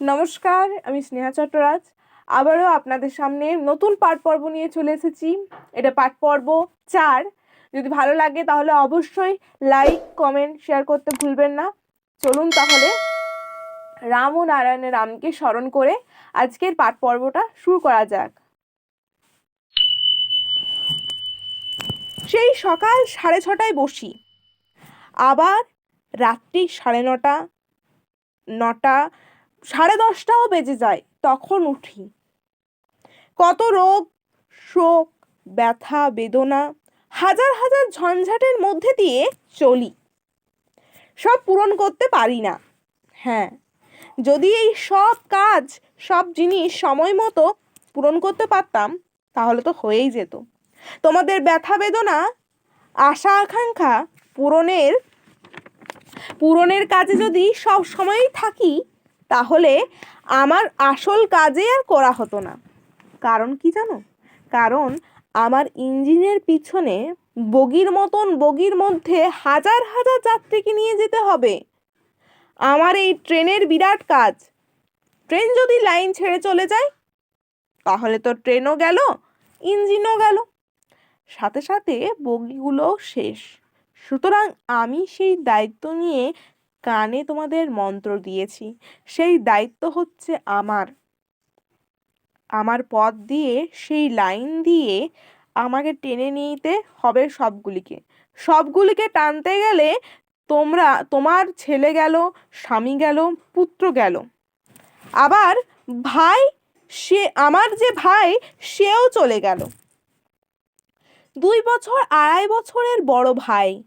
নমস্কার, আমি স্নেহা চট্টরাজ। আবারও আপনাদের সামনে নতুন পাঠ পর্ব নিয়ে চলে এসেছি। এটা পাঠ পর্ব চার। যদি ভালো লাগে তাহলে অবশ্যই লাইক, কমেন্ট, শেয়ার করতে ভুলবেন না। চলুন তাহলে রাম ও নারায়ণের রামকে স্মরণ করে আজকের পাঠ পর্বটা শুরু করা যাক। সেই সকাল সাড়ে ছটায় বসি। আবার রাত্রি সাড়ে নটা নটা সাড়ে দশটাও বেজে যায়, তখন উঠি। কত রোগ, শোক, ব্যথা, বেদনা, হাজার হাজার ঝঞ্ঝাটের মধ্যে দিয়ে চলি। সব পূরণ করতে পারি না। হ্যাঁ যদি এই সব কাজ, সব জিনিস সময় মতো পূরণ করতে পারতাম, তাহলে তো হয়েই যেত। তোমাদের ব্যথা, বেদনা, আশা, আকাঙ্ক্ষা পূরণের পূরণের কাজে যদি সব সময়ই থাকি তাহলে আমার আসল কাজে আর করা হতো না। কারণ কি জানো? কারণ আমার ইঞ্জিনের পিছনে বগির মতন বগির মধ্যে হাজার হাজার যাত্রীকে নিয়ে যেতে হবে। আমার এই ট্রেনের বিরাট কাজ। ট্রেন যদি লাইন ছেড়ে চলে যায়, তাহলে তো ট্রেনও গেল, ইঞ্জিনও গেল। সাথে সাথে বগিগুলোও শেষ। সুতরাং আমি সেই দায়িত্ব নিয়ে কানে তোমাদের মন্ত্র দিয়েছি। সেই দায়িত্ব হচ্ছে আমার। আমার পথ দিয়ে, সেই লাইন দিয়ে আমাকে টেনে নিতে হবে সবগুলিকে। সবগুলিকে টানতে গেলে তোমরা, তোমার ছেলে গেল, স্বামী গেল, পুত্র গেল। আবার ভাই, সে, আমার যে ভাই, সেও চলে গেল। দুই বছর, আড়াই বছরের বড় ভাই।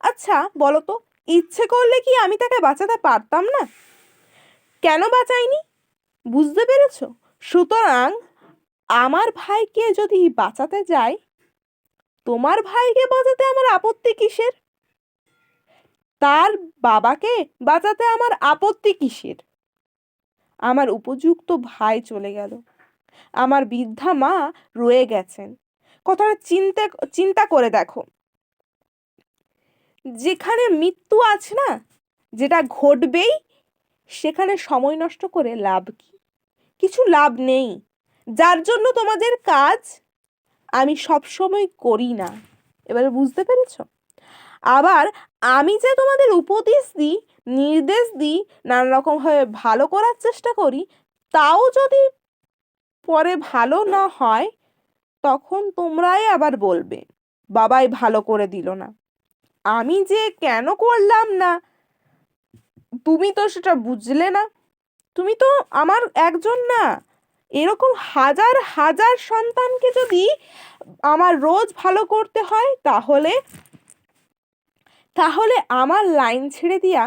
আচ্ছা বলো তো ইচ্ছে করলে কি আমি তাকে বাঁচাতে পারতাম না? কেন বাঁচাইনি? বুঝতে পেরেছ? সুতরাং আমার ভাইকে যদি বাঁচাতে যাই তোমার ভাইকে বাঁচাতে আমার আপত্তি কিসের? তার বাবাকে বাঁচাতে আমার আপত্তি কিসের? আমার উপযুক্ত ভাই চলে গেল। আমার বৃদ্ধা মা রয়ে গেছেন। কথাটা চিন্তা চিন্তা করে দেখো। যেখানে মৃত্যু আছে না, যেটা ঘটবেই, সেখানে সময় নষ্ট করে লাভ কি? কিছু লাভ নেই। যার জন্য তোমাদের কাজ আমি সব সময় করি না। এবারে বুঝতে পেরেছ? আবার আমি যে তোমাদের উপদেশ দিই, নির্দেশ দিই নানা রকমভাবে ভালো করার চেষ্টা করি, তাও যদি পরে ভালো না হয়, তখন তোমরাই আবার বলবে, বাবাই ভালো করে দিল না। আমি যে কেন করলাম না? তুমি তো সেটা বুঝলে না। তুমি তো আমার একজন না। এরকম হাজার হাজার সন্তানকে যদি আমার রোজ ভালো করতে হয়, তাহলে তাহলে আমার লাইন ছেড়ে দিয়া,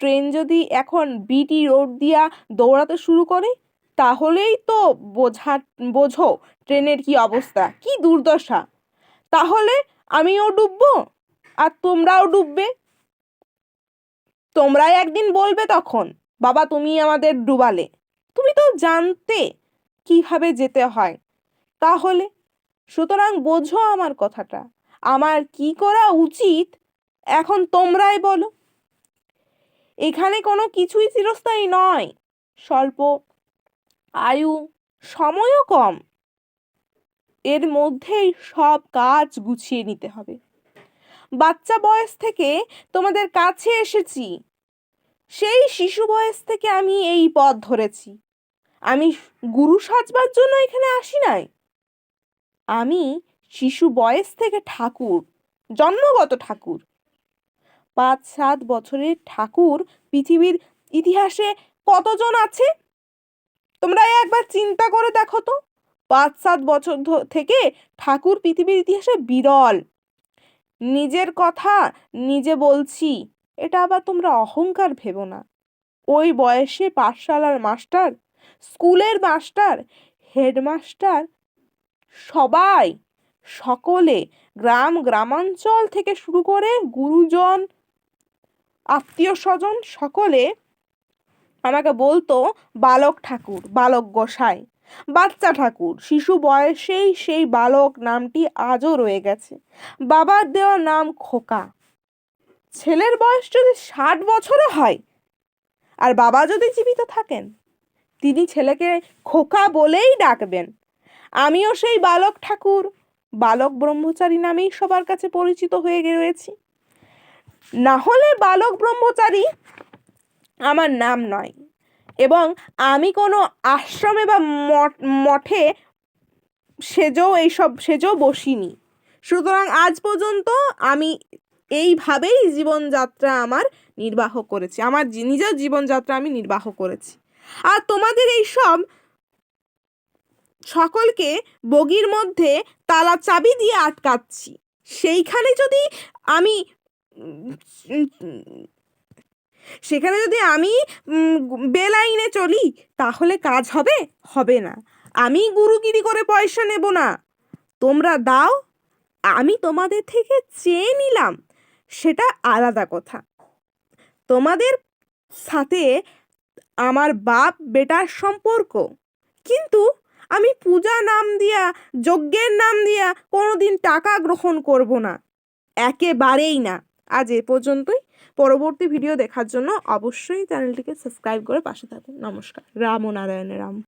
ট্রেন যদি এখন বিটি রোড দিয়া দৌড়াতে শুরু করে, তাহলেই তো বোঝা বোঝো ট্রেনের কি অবস্থা, কি দুর্দশা। তাহলে আমিও ডুববো? আর তোমরাও ডুববে। তোমরাই একদিন বলবে তখন, বাবা, তুমি আমাদের ডুবালে। তুমি তো জানতে কীভাবে যেতে হয়। তাহলে, সুতরাং বোঝো আমার কথাটা। আমার কি করা উচিত, এখন তোমরাই বলো। এখানে কোনো কিছুই চিরস্থায়ী নয়। স্বল্প আয়ু, সময়ও কম। এর মধ্যেই সব কাজ গুছিয়ে নিতে হবে। বাচ্চা বয়স থেকে তোমাদের কাছে এসেছি। সেই শিশু বয়স থেকে আমি এই পথ ধরেছি। আমি গুরু সাজবার জন্য এখানে আসি নাই। আমি শিশু বয়স থেকে ঠাকুর, জন্মগত ঠাকুর। পাঁচ, সাত বছরের ঠাকুর পৃথিবীর ইতিহাসে কতজন আছে? তোমরা একবার চিন্তা করে দেখো তো। পাঁচ, সাত বছর থেকে ঠাকুর পৃথিবীর ইতিহাসে বিরল। নিজের কথা নিজে বলছি, এটা আবার তোমরা অহংকার ভেবো না। ওই বয়সে পাঠশালার মাস্টার, স্কুলের মাস্টার, হেডমাস্টার, সবাই, সকলে গ্রাম গ্রামাঞ্চল থেকে শুরু করে গুরুজন আত্মীয় স্বজন সকলে আমাকে বলতো, বালক ঠাকুর, বালক গোসাই। বাচ্চা ঠাকুর, শিশু বয়সেই সেই বালক নামটি আজও রয়ে গেছে। বাবার দেওয়া নাম খোকা। ছেলের বয়স যদি ষাট বছরও হয়, আর বাবা যদি জীবিত থাকেন, তিনি ছেলেকে খোকা বলেই ডাকবেন। আমিও সেই বালক ঠাকুর, বালক ব্রহ্মচারী নামেই সবার কাছে পরিচিত হয়ে রয়েছি। না হলে বালক ব্রহ্মচারী আমার নাম নয়। এবং আমি কোনো আশ্রমে বা মঠ- সেজেও এইসব, সেজেও বসিনি। সুতরাং আজ পর্যন্ত আমি এইভাবেই জীবনযাত্রা আমার নির্বাহ করেছি। আমার নিজের জীবনযাত্রা আমি নির্বাহ করেছি। আর তোমাদের এই সব সকলকে বগির মধ্যে তালা চাবি দিয়ে আটকাচ্ছি। সেইখানে যদি আমি সেখানে যদি আমি বেলাইনে চলি, তাহলে কাজ হবে? হবে না। আমি গুরুগিরি করে পয়সা নেব না। তোমরা দাও, আমি তোমাদের থেকে চেয়ে নিলাম। সেটা আলাদা কথা। তোমাদের সাথে আমার বাপ বেটার সম্পর্ক। কিন্তু আমি পূজা নাম দিয়া, যজ্ঞের নাম দিয়া কোনোদিন টাকা গ্রহণ করব না। একেবারেই না। আজ এ পর্যন্তই। পরবর্তী ভিডিও দেখার জন্য অবশ্যই চ্যানেলটিকে সাবস্ক্রাইব করে পাশে থাকুন। নমস্কার। রাম ও নারায়ণ রাম।